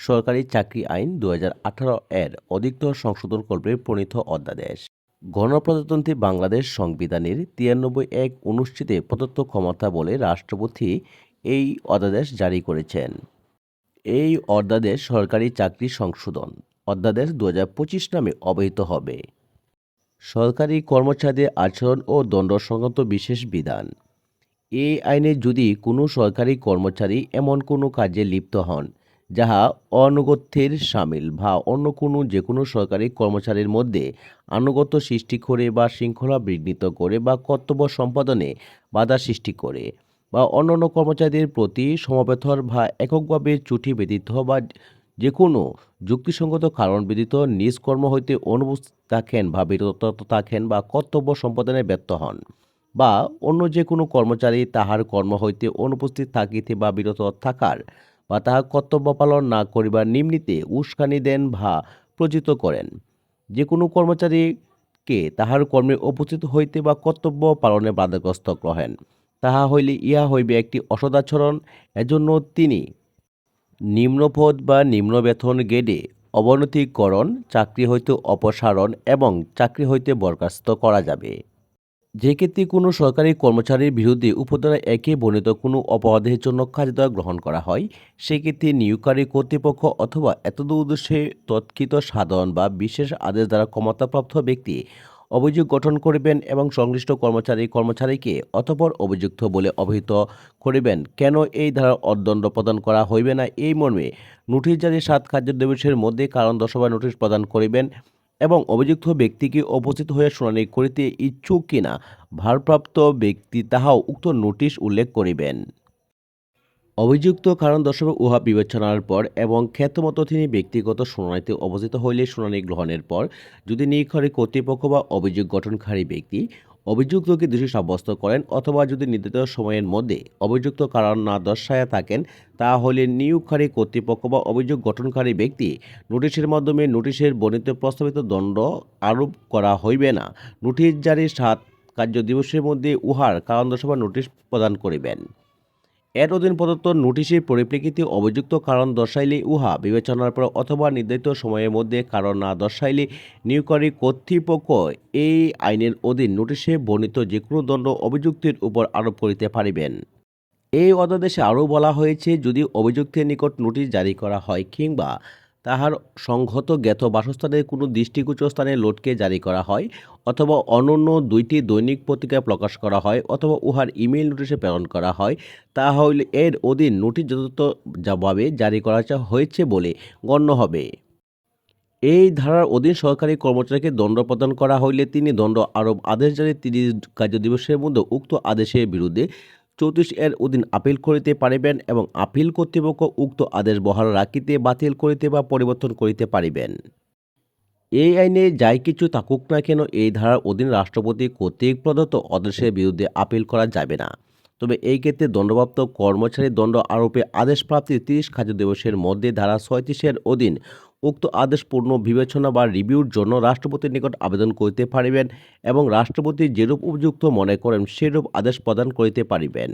সরকারি চাকরি আইন দু হাজার আঠারো এর অধিকতর সংশোধন করবে প্রণীত অধ্যাদেশ। গণপ্রজাতন্ত্রী বাংলাদেশ সংবিধানের তিরানব্বই এক অনুচ্ছেদে প্রদত্ত ক্ষমতা বলে রাষ্ট্রপতি এই অধ্যাদেশ জারি করেছেন। এই অধ্যাদেশ সরকারি চাকরি সংশোধন অধ্যাদেশ দু হাজার পঁচিশ নামে অবহিত হবে। সরকারি কর্মচারীদের আচরণ ও দণ্ড সংক্রান্ত বিশেষ বিধান। এই আইনে যদি কোনো সরকারি কর্মচারী এমন কোনো কাজে লিপ্ত হন যাহা অনুগত্যের সামিল বা অন্য কোনো যে কোনো সরকারি কর্মচারীর মধ্যে আনুগত্য সৃষ্টি করে বা শৃঙ্খলা বিঘ্নিত করে বা কর্তব্য সম্পাদনে বাধা সৃষ্টি করে বা অন্যান্য কর্মচারীদের প্রতি সমবেতর বা এককভাবে চুটি ব্যতীত বা যে কোনো যুক্তিসঙ্গত কারণ ব্যতীত নিজ কর্ম হইতে অনুপস্থিত থাকেন বা বিরত থাকেন বা কর্তব্য সম্পাদনে ব্যর্থ হন বা অন্য যে কোনো কর্মচারী তাহার কর্ম হইতে অনুপস্থিত থাকিতে বা বিরত থাকার বা তাহা কর্তব্য পালন না করিবার নিম্নিতে উস্কানি দেন বা প্রচিত করেন। যে কোনো কর্মচারীকে তাহার কর্মে উপস্থিত হইতে বা কর্তব্য পালনে বাধাগ্রস্ত করেন তাহা হইলে ইহা হইবে একটি অসদাচরণ। এজন্য তিনি নিম্নপদ বা নিম্ন বেতন গ্রেডে অবনতিকরণ, চাকরি হইতে অপসারণ এবং চাকরি হইতে বরখাস্ত করা যাবে। যে ক্ষেত্রে কোনো সরকারি কর্মচারীর বিরুদ্ধে উপধারা একে বর্ণিত কোনো অপরাধের জন্য কার্যধারা গ্রহণ করা হয়, সেক্ষেত্রে নিয়োগকারী কর্তৃপক্ষ অথবা এতদ উদ্দেশ্যে তৎকৃত সাধারণ বা বিশেষ আদেশ দ্বারা ক্ষমতাপ্রাপ্ত ব্যক্তি অভিযোগ গঠন করিবেন এবং সংশ্লিষ্ট কর্মচারী কর্মচারীকে অতপর অভিযুক্ত বলে অভিহিত করিবেন। কেন এই ধারার অদণ্ড প্রদান করা হইবে না? এই মর্মে নোটিশ জারি সাত কার্য দিবসের মধ্যে কারণ দশবার নোটিশ প্রদান করিবেন। এবং অভিযুক্ত ব্যক্তিকে উপস্থিত হয়ে শুনানি করিতে ইচ্ছুক কিনা, ভারপ্রাপ্ত ব্যক্তি তাহাও উক্ত নোটিশ উল্লেখ করিবেন। অভিযুক্ত কারণ দর্শক উহা বিবেচনার পর এবং খ্যাতমতো তিনি ব্যক্তিগত শুনানিতে অবস্থিত হইলে শুনানি গ্রহণের পর, যদি নিয়োগকারী কর্তৃপক্ষ বা অভিযোগ গঠনকারী ব্যক্তি অভিযুক্তকে দোষী সাব্যস্ত করেন অথবা যদি নির্ধারিত সময়ের মধ্যে অভিযুক্ত কারণ না দর্শায়া থাকেন, তাহলে নিয়োগকারী কর্তৃপক্ষ বা অভিযোগ গঠনকারী ব্যক্তি নোটিশের মাধ্যমে নোটিশের বর্ণিত প্রস্তাবিত দণ্ড আরোপ করা হইবে না। নোটিশ জারির সাত কার্য দিবসের মধ্যে উহার কারণ দর্শাবার নোটিশ প্রদান করিবেন। এর অধীন প্রদত্ত নোটিশের পরিপ্রেক্ষিতে অভিযুক্ত কারণ দর্শাইলে উহা বিবেচনার পর অথবা নির্ধারিত সময়ের মধ্যে কারণ না দর্শাইলে নিয়োগকারী কর্তৃপক্ষ এই আইনের অধীন নোটিশে বর্ণিত যে কোনো দণ্ড অভিযুক্তির উপর আরোপ করিতে পারিবেন। এই অধ্যাদেশে আরও বলা হয়েছে, যদি অভিযুক্তের নিকট নোটিশ জারি করা হয় কিংবা তাহার সংহত জ্ঞাত বাসস্থানের কোনো দৃষ্টিগোচর স্থানে লোডকে জারি করা হয় অথবা অনন্য দুইটি দৈনিক পত্রিকা প্রকাশ করা হয় অথবা উহার ইমেইল নোটিশে প্রেরণ করা হয়, তা হইলে এর অধীন নোটিশ যথাযথভাবে জারি করা হয়েছে বলে গণ্য হবে। এই ধারার অধীন সরকারি কর্মচারীকে দণ্ড প্রদান করা হইলে তিনি দণ্ড আরোপ আদেশ জারি তিরিশ কার্যদিবসের মধ্যে উক্ত আদেশের বিরুদ্ধে চৌত্রিশ এর অধীন আপিল করিতে পারিবেন এবং আপিল কর্তৃপক্ষ উক্ত আদেশ বহাল রাখিতে, বাতিল করিতে বা পরিবর্তন করিতে পারিবেন। এই আইনে যাই কিছু থাকুক না কেন, এই ধারার অধীন রাষ্ট্রপতি কর্তৃক প্রদত্ত আদেশের বিরুদ্ধে আপিল করা যাবে না। তবে এই ক্ষেত্রে দণ্ডপ্রাপ্ত কর্মচারীর দণ্ড আরোপে আদেশ প্রাপ্তির তিরিশ কার্য দিবসের মধ্যে ধারা ছয়ত্রিশের অধীন উক্ত আদেশ পূর্ণ বিবেচনা বা রিভিউর জন্য রাষ্ট্রপতির নিকট আবেদন করিতে পারিবেন এবং রাষ্ট্রপতি যেরূপ উপযুক্ত মনে করেন, সেরূপ আদেশ প্রদান করিতে পারিবেন।